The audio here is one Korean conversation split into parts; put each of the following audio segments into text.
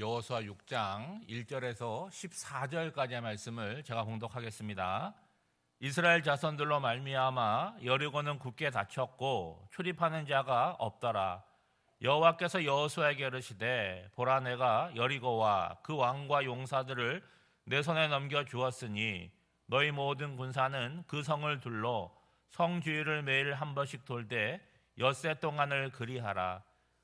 여호수아 6장 1절에서 14절까지의 말씀을 제가 봉독하겠습니다. 이스라엘 자손들로 말미암아 여리고는 굳게 닫혔고 출입하는 자가 없더라. 여호와께서 여호수아에게 이르시되 보라 내가 여리고와 그 왕과 용사들을 내 손에 넘겨 주었으니 너희 모든 군사는 그 성을 둘러 성 주위를 매일 한 번씩 돌되 엿새 동안을 그리하라.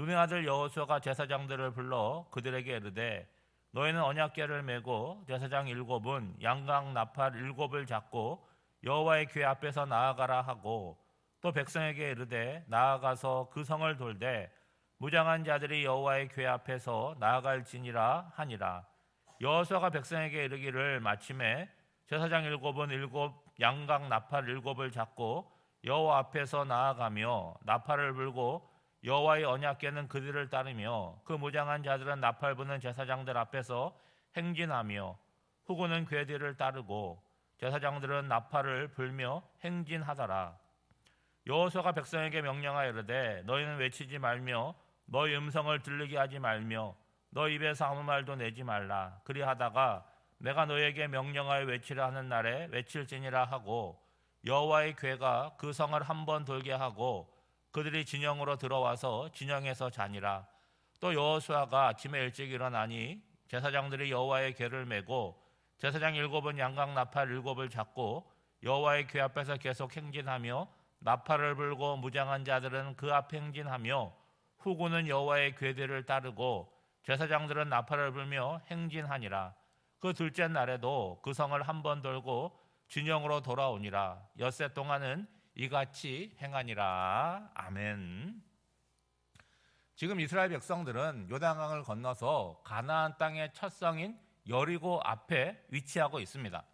눈의 아들 여호수아가 제사장들을 불러 그들에게 이르되 너희는 언약궤를 메고 제사장 일곱은 양각 나팔 일곱을 잡고 여호와의 궤 앞에서 나아가라 하고 또 백성에게 이르되 나아가서 그 성을 돌되 무장한 자들이 여호와의 궤 앞에서 나아갈지니라 하니라. 여호수아가 백성에게 이르기를 마침에 제사장 일곱은 일곱 양각 나팔 일곱을 잡고 여호와 앞에서 나아가며 나팔을 불고 여호와의 언약궤는 그들을 따르며 그 무장한 자들은 나팔 부는 제사장들 앞에서 행진하며 후구는 궤들을 따르고 제사장들은 나팔을 불며 행진하더라. 여호수아가 백성에게 명령하여 이르되 너희는 외치지 말며 너희 음성을 들리게 하지 말며 너 입에서 아무 말도 내지 말라. 그리하다가 내가 너에게 명령하여 외치라 하는 날에 외칠지니라 하고 여호와의 궤가 그 성을 한 번 돌게 하고 그들이 진영으로 들어와서 진영에서 자니라. 또 여호수아가 아침에 일찍 일어나니 제사장들이 여호와의 궤를 메고 제사장 일곱은 양각 나팔 일곱을 잡고 여호와의 궤 앞에서 계속 행진하며 나팔을 불고 무장한 자들은 그 앞 행진하며 후구는 여호와의 궤들을 따르고 제사장들은 나팔을 불며 행진하니라. 그 둘째 날에도 그 성을 한 번 돌고 진영으로 돌아오니라. 엿새 동안은 이같이 행하니라. 아멘. 지금 이스라엘 백성들은 요단강을 건너서 가나안 땅의 첫 성인 여리고 앞에 위치하고 있습니다.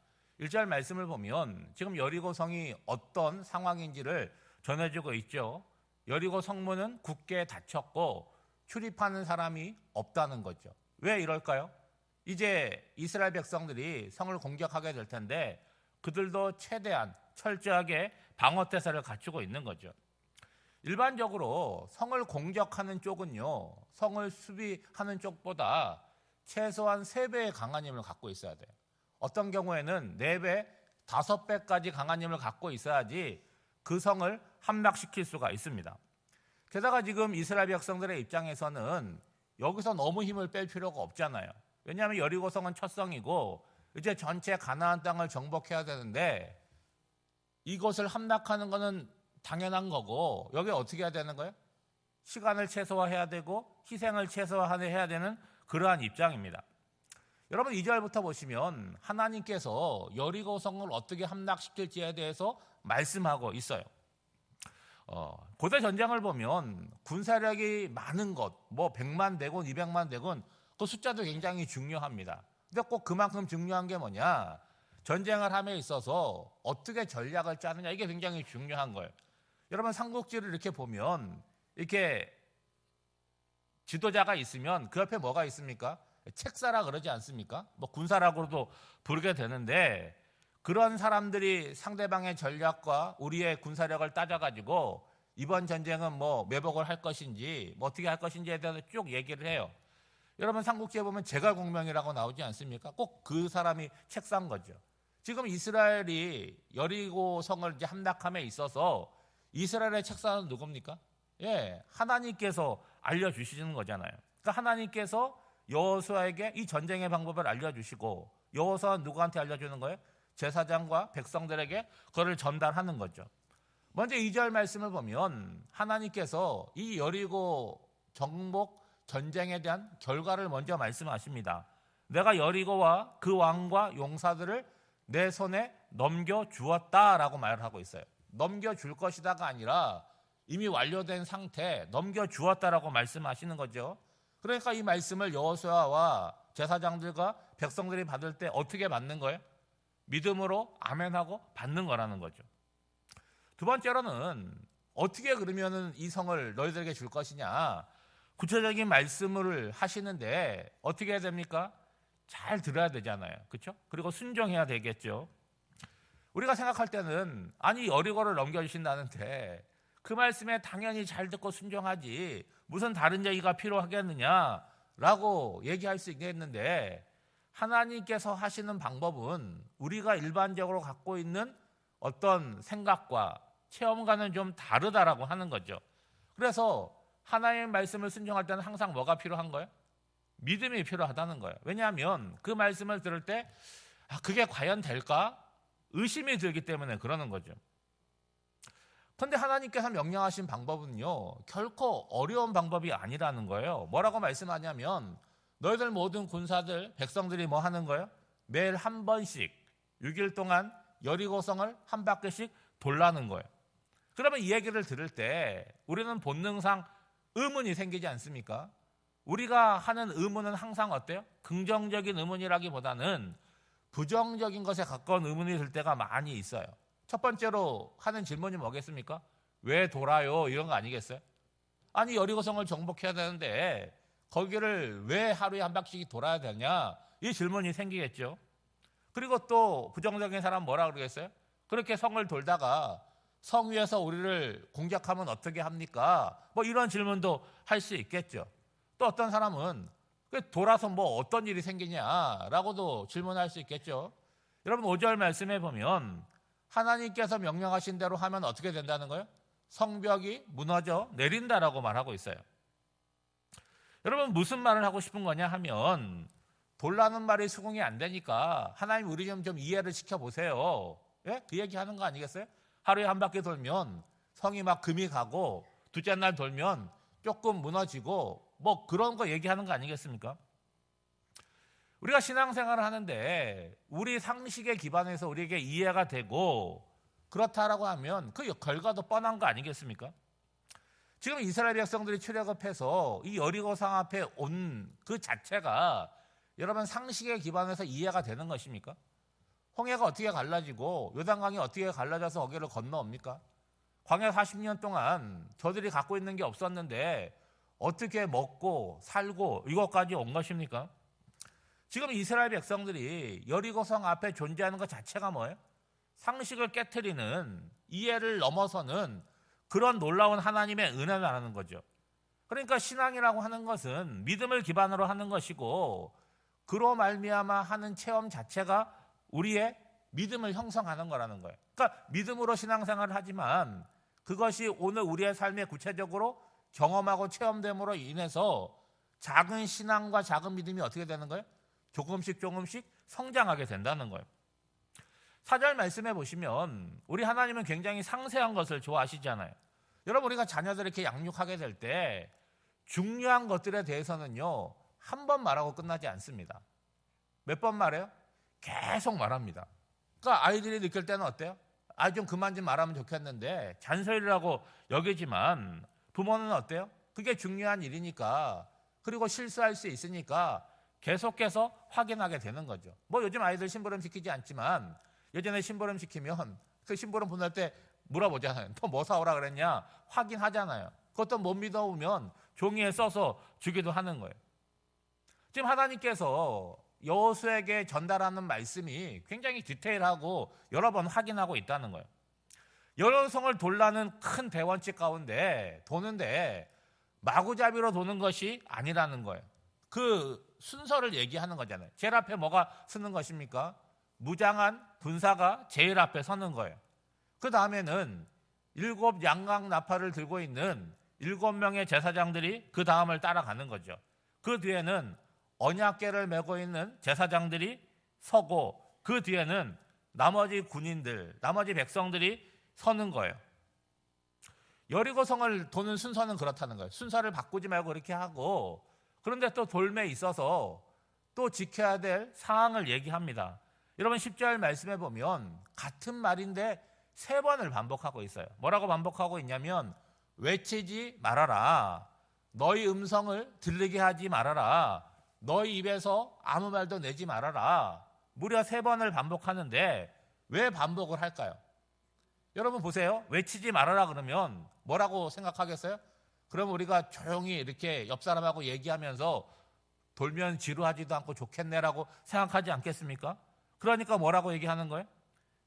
1절 말씀을 보면 지금 여리고 성이 어떤 상황인지를 전해주고 있죠. 여리고 성문은 굳게 닫혔고 출입하는 사람이 없다는 거죠. 왜 이럴까요? 이제 이스라엘 백성들이 성을 공격하게 될 텐데 그들도 최대한 철저하게 방어 태세를 갖추고 있는 거죠. 일반적으로 성을 공격하는 쪽은요, 성을 수비하는 쪽보다 최소한 3배의 강한 힘을 갖고 있어야 돼요. 어떤 경우에는 4배, 5배까지 강한 힘을 갖고 있어야지 그 성을 함락시킬 수가 있습니다. 게다가 지금 이스라엘 백성들의 입장에서는 여기서 너무 힘을 뺄 필요가 없잖아요. 왜냐하면 여리고성은 첫 성이고 이제 전체 가나안 땅을 정복해야 되는데 이것을 함락하는 것은 당연한 거고 여기 어떻게 해야 되는 거예요? 시간을 최소화해야 되고 희생을 최소화해야 되는 그러한 입장입니다. 여러분 2절부터 보시면 하나님께서 여리고성을 어떻게 함락시킬지에 대해서 말씀하고 있어요. 어, 고대 전쟁을 보면 군사력이 많은 것, 뭐 100만 대군, 200만 대군, 그 숫자도 굉장히 중요합니다. 근데 꼭 그만큼 중요한 게 뭐냐? 전쟁을 함에 있어서 어떻게 전략을 짜느냐 이게 굉장히 중요한 거예요. 여러분 삼국지를 이렇게 보면 이렇게 지도자가 있으면 그 옆에 뭐가 있습니까? 책사라 그러지 않습니까? 뭐 군사라고도 부르게 되는데 그런 사람들이 상대방의 전략과 우리의 군사력을 따져가지고 이번 전쟁은 뭐 매복을 할 것인지 뭐 어떻게 할 것인지에 대해서 쭉 얘기를 해요. 여러분 삼국지에 보면 제갈공명이라고 나오지 않습니까? 꼭 그 사람이 책상 거죠. 지금 이스라엘이 여리고 성을 이제 함락함에 있어서 이스라엘의 책사는 누굽니까? 예, 하나님께서 알려주시는 거잖아요. 그러니까 하나님께서 여호수아에게 이 전쟁의 방법을 알려주시고 여호수아는 누구한테 알려주는 거예요? 제사장과 백성들에게 그거를 전달하는 거죠. 먼저 2절 말씀을 보면 하나님께서 이 여리고 정복 전쟁에 대한 결과를 먼저 말씀하십니다. 내가 여리고와 그 왕과 용사들을 내 손에 넘겨 주었다라고 말을 하고 있어요. 넘겨 줄 것이다가 아니라 이미 완료된 상태 넘겨 주었다라고 말씀하시는 거죠. 그러니까 이 말씀을 여호수아와 제사장들과 백성들이 받을 때 어떻게 받는 거예요? 믿음으로 아멘하고 받는 거라는 거죠. 두 번째로는 어떻게 그러면은 이 성을 너희들에게 줄 것이냐? 구체적인 말씀을 하시는데 어떻게 해야 됩니까? 잘 들어야 되잖아요. 그렇죠? 그리고 순종해야 되겠죠. 우리가 생각할 때는 아니 여리고를 넘겨 주신다는데 그 말씀에 당연히 잘 듣고 순종하지 무슨 다른 얘기가 필요하겠느냐라고 얘기할 수 있겠는데 하나님께서 하시는 방법은 우리가 일반적으로 갖고 있는 어떤 생각과 체험과는 좀 다르다라고 하는 거죠. 그래서 하나님의 말씀을 순종할 때는 항상 뭐가 필요한 거예요? 믿음이 필요하다는 거예요. 왜냐하면 그 말씀을 들을 때 아, 그게 과연 될까? 의심이 들기 때문에 그러는 거죠. 그런데 하나님께서 명령하신 방법은요, 결코 어려운 방법이 아니라는 거예요. 뭐라고 말씀하냐면, 너희들 모든 군사들, 백성들이 뭐 하는 거예요? 매일 한 번씩, 6일 동안 여리고성을 한 바퀴씩 돌라는 거예요. 그러면 이 얘기를 들을 때 우리는 본능상 의문이 생기지 않습니까? 우리가 하는 의문은 항상 어때요? 긍정적인 의문이라기보다는 부정적인 것에 가까운 의문이 들 때가 많이 있어요. 첫 번째로 하는 질문이 뭐겠습니까? 왜 돌아요? 이런 거 아니겠어요? 아니 여리고성을 정복해야 되는데 거기를 왜 하루에 한 바퀴씩 돌아야 되냐? 이 질문이 생기겠죠. 그리고 또 부정적인 사람 뭐라 그러겠어요? 그렇게 성을 돌다가 성 위에서 우리를 공격하면 어떻게 합니까? 뭐 이런 질문도 할 수 있겠죠. 또 어떤 사람은 그 돌아서 뭐 어떤 일이 생기냐라고도 질문할 수 있겠죠. 여러분 5절 말씀해 보면 하나님께서 명령하신 대로 하면 어떻게 된다는 거예요? 성벽이 무너져 내린다라고 말하고 있어요. 여러분 무슨 말을 하고 싶은 거냐 하면 돌라는 말이 수긍이 안 되니까 하나님 우리 좀, 좀 이해를 시켜 보세요. 예? 그 얘기 하는 거 아니겠어요? 하루에 한 바퀴 돌면 성이 막 금이 가고 둘째 날 돌면 조금 무너지고 뭐 그런 거 얘기하는 거 아니겠습니까? 우리가 신앙생활을 하는데 우리 상식에 기반해서 우리에게 이해가 되고 그렇다라고 하면 그 결과도 뻔한 거 아니겠습니까? 지금 이스라엘 백성들이 출애굽해서 이 여리고성 앞에 온 그 자체가 여러분 상식에 기반해서 이해가 되는 것입니까? 홍해가 어떻게 갈라지고 요단강이 어떻게 갈라져서 거기를 건너옵니까? 광야 40년 동안 저들이 갖고 있는 게 없었는데 어떻게 먹고 살고 이것까지 온 것입니까? 지금 이스라엘 백성들이 여리고성 앞에 존재하는 것 자체가 뭐예요? 상식을 깨뜨리는 이해를 넘어서는 그런 놀라운 하나님의 은혜라는 거죠. 그러니까 신앙이라고 하는 것은 믿음을 기반으로 하는 것이고 그로 말미암아 하는 체험 자체가 우리의 믿음을 형성하는 거라는 거예요. 그러니까 믿음으로 신앙생활을 하지만 그것이 오늘 우리의 삶에 구체적으로 경험하고 체험됨으로 인해서 작은 신앙과 작은 믿음이 어떻게 되는 거예요? 조금씩 조금씩 성장하게 된다는 거예요. 사절 말씀해 보시면 우리 하나님은 굉장히 상세한 것을 좋아하시잖아요. 여러분 우리가 자녀들 이렇게 양육하게 될 때 중요한 것들에 대해서는요 한 번 말하고 끝나지 않습니다. 몇 번 말해요? 계속 말합니다. 그러니까 아이들이 느낄 때는 어때요? 아 좀 그만 좀 말하면 좋겠는데 잔소리라고 여기지만 부모는 어때요? 그게 중요한 일이니까 그리고 실수할 수 있으니까 계속해서 확인하게 되는 거죠. 뭐 요즘 아이들 심부름 시키지 않지만 예전에 심부름 시키면 그 심부름 보낼 때 물어보잖아요. 또 뭐 사오라 그랬냐? 확인하잖아요. 그것도 못 믿어오면 종이에 써서 주기도 하는 거예요. 지금 하나님께서 여호수에게 전달하는 말씀이 굉장히 디테일하고 여러 번 확인하고 있다는 거예요. 여러 성을 돌라는 큰 대원칙 가운데 도는데 마구잡이로 도는 것이 아니라는 거예요. 그 순서를 얘기하는 거잖아요. 제일 앞에 뭐가 쓰는 것입니까? 무장한 군사가 제일 앞에 서는 거예요. 그 다음에는 일곱 양강 나팔을 들고 있는 일곱 명의 제사장들이 그 다음을 따라가는 거죠. 그 뒤에는 언약계를 메고 있는 제사장들이 서고 그 뒤에는 나머지 군인들, 나머지 백성들이 서는 거예요. 여리고 성을 도는 순서는 그렇다는 거예요. 순서를 바꾸지 말고 그렇게 하고 그런데 또 돌매 있어서 또 지켜야 될 상황을 얘기합니다. 여러분 10절 말씀해 보면 같은 말인데 세 번을 반복하고 있어요. 뭐라고 반복하고 있냐면 외치지 말아라. 너희 음성을 들리게 하지 말아라. 너희 입에서 아무 말도 내지 말아라. 무려 세 번을 반복하는데 왜 반복을 할까요? 여러분 보세요. 외치지 말아라 그러면 뭐라고 생각하겠어요? 그럼 우리가 조용히 이렇게 옆 사람하고 얘기하면서 돌면 지루하지도 않고 좋겠네라고 생각하지 않겠습니까? 그러니까 뭐라고 얘기하는 거예요?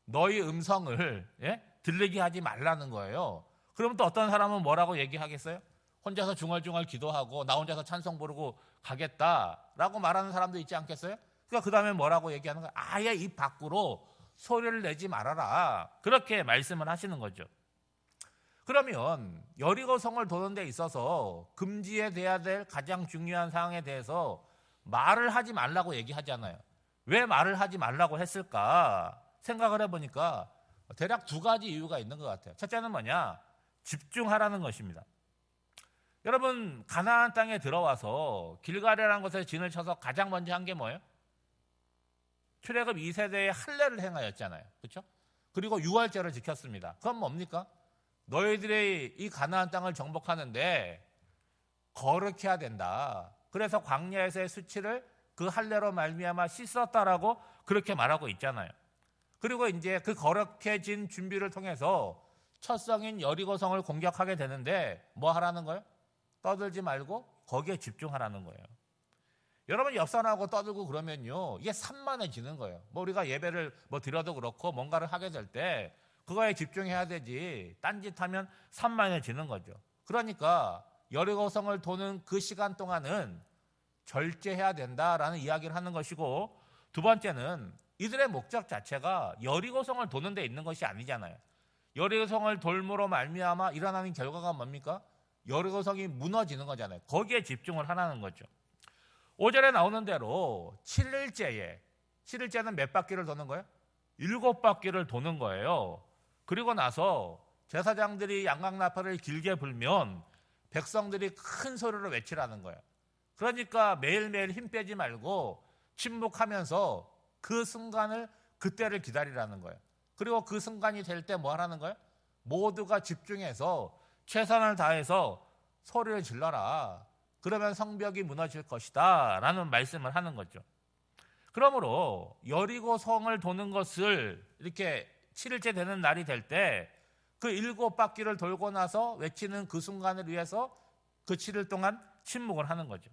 너희 음성을 예? 들리게 하지 말라는 거예요. 그럼 또 어떤 사람은 뭐라고 얘기하겠어요? 혼자서 중얼중얼 기도하고 나 혼자서 찬송 부르고 가겠다라고 말하는 사람도 있지 않겠어요? 그러니까 그 다음에 뭐라고 얘기하는 거예요? 아예 입 밖으로 소리를 내지 말아라. 그렇게 말씀을 하시는 거죠. 그러면 여리고 성을 도는 데 있어서 금지에 돼야 될 가장 중요한 사항에 대해서 말을 하지 말라고 얘기하잖아요. 왜 말을 하지 말라고 했을까 생각을 해보니까 대략 두 가지 이유가 있는 것 같아요. 첫째는 뭐냐? 집중하라는 것입니다. 여러분 가나안 땅에 들어와서 길가레라는 곳에 진을 쳐서 가장 먼저 한 게 뭐예요? 출애굽 2세대의 할례를 행하였잖아요. 그렇죠? 그리고 유월절을 지켰습니다. 그건 뭡니까? 너희들의 이 가나안 땅을 정복하는데 거룩해야 된다. 그래서 광야에서의 수치를 그 할례로 말미암아 씻었다라고 그렇게 말하고 있잖아요. 그리고 이제 그 거룩해진 준비를 통해서 첫 성인 여리고성을 공격하게 되는데 뭐 하라는 거예요? 떠들지 말고 거기에 집중하라는 거예요. 여러분 옆 사람하고 떠들고 그러면요 이게 산만해지는 거예요. 뭐 우리가 예배를 뭐 드려도 그렇고 뭔가를 하게 될 때 그거에 집중해야 되지 딴짓하면 산만해지는 거죠. 그러니까 여리고성을 도는 그 시간 동안은 절제해야 된다라는 이야기를 하는 것이고 두 번째는 이들의 목적 자체가 여리고성을 도는 데 있는 것이 아니잖아요. 여리고성을 돌므로 말미암아 일어나는 결과가 뭡니까? 여리고성이 무너지는 거잖아요. 거기에 집중을 하라는 거죠. 5절에 나오는 대로 7일째에 7일째는 몇 바퀴를 도는 거예요? 일곱 바퀴를 도는 거예요. 그리고 나서 제사장들이 양강나팔을 길게 불면 백성들이 큰 소리로 외치라는 거예요. 그러니까 매일매일 힘 빼지 말고 침묵하면서 그 순간을 그때를 기다리라는 거예요. 그리고 그 순간이 될 때 뭐 하라는 거예요? 모두가 집중해서 최선을 다해서 소리를 질러라. 그러면 성벽이 무너질 것이다. 라는 말씀을 하는 거죠. 그러므로 여리고 성을 도는 것을 이렇게 7일째 되는 날이 될 때 그 일곱 바퀴를 돌고 나서 외치는 그 순간을 위해서 그 7일 동안 침묵을 하는 거죠.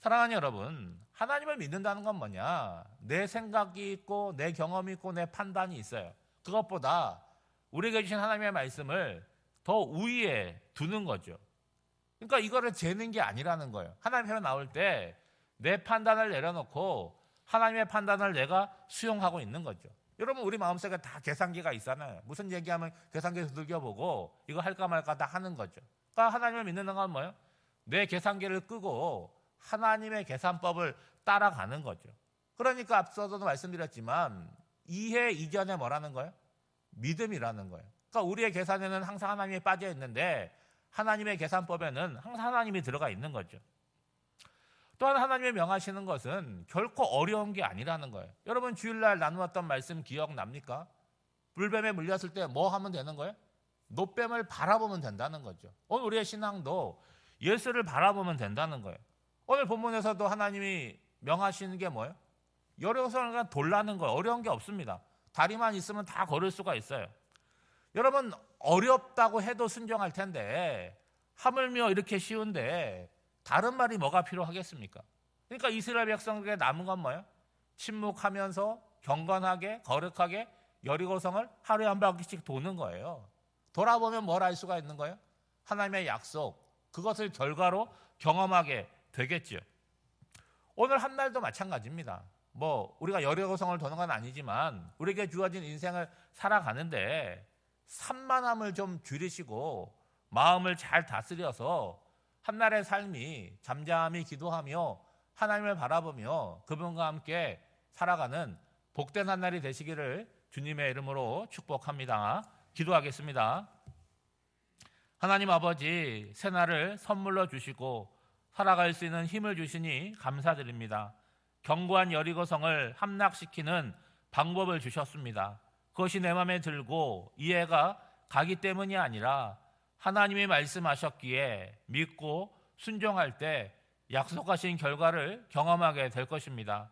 사랑하는 여러분, 하나님을 믿는다는 건 뭐냐? 내 생각이 있고, 내 경험이 있고, 내 판단이 있어요. 그것보다 우리에게 주신 하나님의 말씀을 더 우위에 두는 거죠. 그러니까 이거를 재는 게 아니라는 거예요. 하나님 앞에 나올 때 내 판단을 내려놓고 하나님의 판단을 내가 수용하고 있는 거죠. 여러분 우리 마음속에 다 계산기가 있잖아요. 무슨 얘기하면 계산기 두들겨보고 이거 할까 말까 다 하는 거죠. 그러니까 하나님을 믿는 건 뭐예요? 내 계산기를 끄고 하나님의 계산법을 따라가는 거죠. 그러니까 앞서도 말씀드렸지만 이해 이전에 뭐라는 거예요? 믿음이라는 거예요. 그러니까 우리의 계산에는 항상 하나님이 빠져 있는데 하나님의 계산법에는 항상 하나님이 들어가 있는 거죠. 또한 하나님의 명하시는 것은 결코 어려운 게 아니라는 거예요. 여러분 주일날 나누었던 말씀 기억납니까? 불뱀에 물렸을 때 뭐 하면 되는 거예요? 노뱀을 바라보면 된다는 거죠. 오늘 우리의 신앙도 예수를 바라보면 된다는 거예요. 오늘 본문에서도 하나님이 명하시는 게 뭐예요? 여려서는 그냥 돌라는 거예요. 어려운 게 없습니다. 다리만 있으면 다 걸을 수가 있어요. 여러분 어렵다고 해도 순종할 텐데 하물며 이렇게 쉬운데 다른 말이 뭐가 필요하겠습니까? 그러니까 이스라엘 백성에게 남은 건 뭐예요? 침묵하면서 경건하게 거룩하게 여리고성을 하루에 한 바퀴씩 도는 거예요. 돌아보면 뭘 알 수가 있는 거예요? 하나님의 약속 그것을 결과로 경험하게 되겠죠. 오늘 한 날도 마찬가지입니다. 뭐 우리가 여리고성을 도는 건 아니지만 우리에게 주어진 인생을 살아가는데 산만함을 좀 줄이시고 마음을 잘 다스려서 한날의 삶이 잠잠히 기도하며 하나님을 바라보며 그분과 함께 살아가는 복된 한날이 되시기를 주님의 이름으로 축복합니다. 기도하겠습니다. 하나님 아버지 새날을 선물로 주시고 살아갈 수 있는 힘을 주시니 감사드립니다. 견고한 여리고성을 함락시키는 방법을 주셨습니다. 그것이 내 마음에 들고 이해가 가기 때문이 아니라 하나님이 말씀하셨기에 믿고 순종할 때 약속하신 결과를 경험하게 될 것입니다.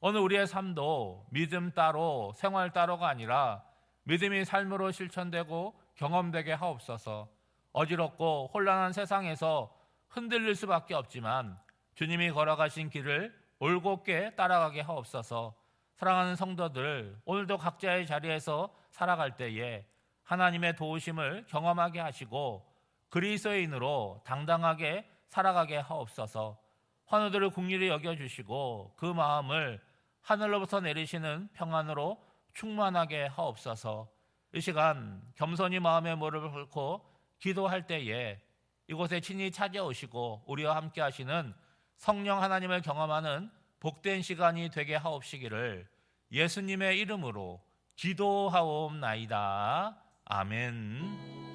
오늘 우리의 삶도 믿음 따로 생활 따로가 아니라 믿음이 삶으로 실천되고 경험되게 하옵소서. 어지럽고 혼란한 세상에서 흔들릴 수밖에 없지만 주님이 걸어가신 길을 올곧게 따라가게 하옵소서. 사랑하는 성도들, 오늘도 각자의 자리에서 살아갈 때에 하나님의 도우심을 경험하게 하시고 그리스도인으로 당당하게 살아가게 하옵소서. 환우들을 국리히 여겨 주시고 그 마음을 하늘로부터 내리시는 평안으로 충만하게 하옵소서. 이 시간 겸손히 마음의 무릎을 꿇고 기도할 때에 이곳에 친히 찾아오시고 우리와 함께 하시는 성령 하나님을 경험하는 복된 시간이 되게 하옵시기를 예수님의 이름으로 기도하옵나이다. 아멘.